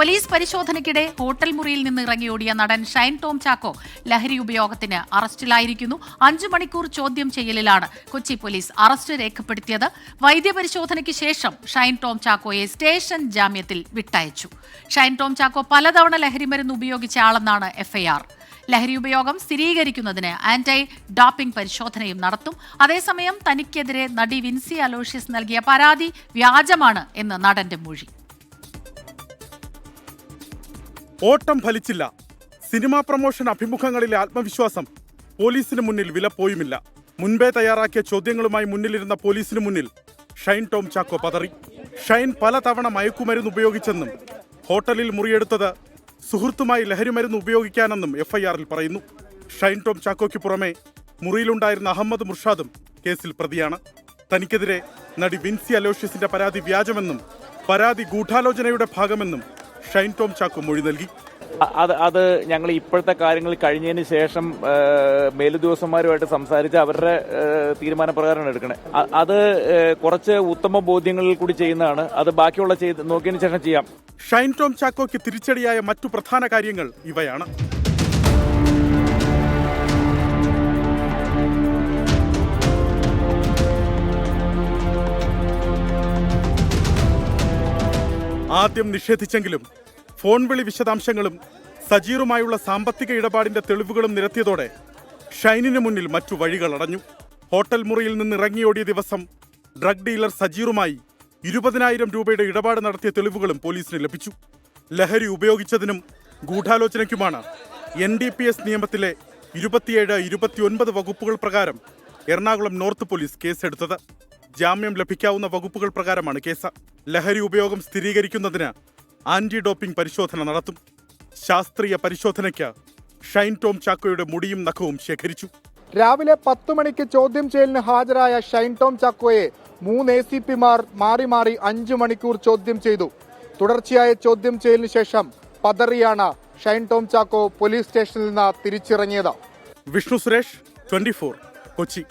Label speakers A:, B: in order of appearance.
A: Police പരിശോധനയ്ക്കിടെ hotel മുറിയിൽ നിന്ന് ഇറങ്ങിയോടിയ നടൻ ഷൈൻ ടോം ചാക്കോ ലഹരി ഉപയോഗത്തിന് അറസ്റ്റിലായിരിക്കുന്നു. അഞ്ചു മണിക്കൂർ ചോദ്യം ചെയ്യലിലാണ് കൊച്ചി പോലീസ് അറസ്റ്റ് രേഖപ്പെടുത്തിയത്. വൈദ്യപരിശോധനയ്ക്ക് ശേഷം ഷൈൻ ടോം ചാക്കോയെ സ്റ്റേഷൻ ജാമ്യത്തിൽ വിട്ടയച്ചു. ഷൈൻ ടോം ചാക്കോ പലതവണ ലഹരിമരുന്ന് ഉപയോഗിച്ച ആളെന്നാണ് എഫ്ഐആർ. ലഹരി ഉപയോഗം സ്ഥിരീകരിക്കുന്നതിന് ആന്റൈ ഡോപ്പിംഗ് പരിശോധനയും നടത്തും. അതേസമയം തനിക്കെതിരെ നടി വിൻസി അലോഷ്യസ് നൽകിയ പരാതി വ്യാജമാണ് എന്ന് നടന്റെ മൊഴി.
B: ഓട്ടം ഫലിച്ചില്ല. സിനിമാ പ്രമോഷൻ അഭിമുഖങ്ങളിലെ ആത്മവിശ്വാസം പോലീസിന് മുന്നിൽ വിലപ്പോയുമില്ല മുൻപേ തയ്യാറാക്കിയ ചോദ്യങ്ങളുമായി മുന്നിലിരുന്ന പോലീസിന് മുന്നിൽ ഷൈൻ ടോം ചാക്കോ പതറി. ഷൈൻ പലതവണ മയക്കുമരുന്ന് ഉപയോഗിച്ചെന്നും ഹോട്ടലിൽ മുറിയെടുത്തത് സുഹൃത്തുമായി ലഹരിമരുന്ന് ഉപയോഗിക്കാനെന്നും എഫ്ഐആറിൽ പറയുന്നു. ഷൈൻ ടോം ചാക്കോയ്ക്ക് പുറമെ മുറിയിലുണ്ടായിരുന്ന അഹമ്മദ് മുർഷാദും കേസിൽ പ്രതിയാണ്. തനിക്കെതിരെ നടി വിൻസി അലോഷ്യസിന്റെ പരാതി വ്യാജമെന്നും പരാതി ഗൂഢാലോചനയുടെ ഭാഗമെന്നും ഷൈൻ ടോം ചാക്കോ മൊഴി നൽകി.
C: അത് അത് ഞങ്ങൾ ഇപ്പോഴത്തെ കാര്യങ്ങൾ കഴിഞ്ഞതിന് ശേഷം മേലുദ്യോഗസ്ഥന്മാരുമായിട്ട് സംസാരിച്ച് അവരുടെ തീരുമാനപ്രകാരമാണ് എടുക്കണേ. അത് കുറച്ച് ഉത്തമ ബോധ്യങ്ങളിൽ കൂടി ചെയ്യുന്നതാണ്. അത് ബാക്കിയുള്ള ചെയ്ത് നോക്കിയതിന് ശേഷം ചെയ്യാം.
B: ഷൈൻ ടോം ചാക്കോയ്ക്ക് തിരിച്ചടിയായ മറ്റു പ്രധാന കാര്യങ്ങൾ ഇവയാണ്. ആദ്യം നിഷേധിച്ചെങ്കിലും ഫോൺ വിളി വിശദാംശങ്ങളും സജീറുമായുള്ള സാമ്പത്തിക ഇടപാടിന്റെ തെളിവുകളും നിരത്തിയതോടെ ഷൈനിന് മുന്നിൽ മറ്റു വഴികൾ അടഞ്ഞു. ഹോട്ടൽ മുറിയിൽ നിന്ന് ഇറങ്ങിയോടിയ ദിവസം ഡ്രഗ് ഡീലർ സജീറുമായി ഇരുപതിനായിരം രൂപയുടെ ഇടപാട് നടത്തിയ തെളിവുകളും പോലീസിന് ലഭിച്ചു. ലഹരി ഉപയോഗിച്ചതിനും ഗൂഢാലോചനയ്ക്കുമാണ് എൻ ഡി പി എസ് നിയമത്തിലെ ഇരുപത്തിയേഴ് ഇരുപത്തിയൊൻപത് വകുപ്പുകൾ പ്രകാരം എറണാകുളം നോർത്ത് പോലീസ് കേസെടുത്തത്. ജാമ്യം ലഭിക്കാവുന്ന വകുപ്പുകൾ പ്രകാരമാണ് കേസ്. ലഹരി ഉപയോഗം സ്ഥിരീകരിക്കുന്നതിന് ആന്റി ഡോപ്പിംഗ് പരിശോധന നടത്തും. ശാസ്ത്രീയ പരിശോധനയ്ക്ക് ഷൈൻ ടോം ചാക്കോയുടെ മുടിയും നഖവും ശേഖരിച്ചു.
D: രാവിലെ പത്തു മണിക്ക് ചോദ്യം ചെയ്യലിന് ഹാജരായ ഷൈൻ ടോം ചാക്കോയെ മൂന്ന് എ സി പിമാർ മാറി മാറി അഞ്ചു മണിക്കൂർ ചോദ്യം ചെയ്തു. തുടർച്ചയായ ചോദ്യം ചെയ്യലിന് ശേഷം പതറിയാണ് ഷൈൻ ടോം ചാക്കോ പോലീസ് സ്റ്റേഷനിൽ നിന്ന് തിരിച്ചിറങ്ങിയത്.
B: വിഷ്ണു സുരേഷ് ട്വന്റി കൊച്ചി.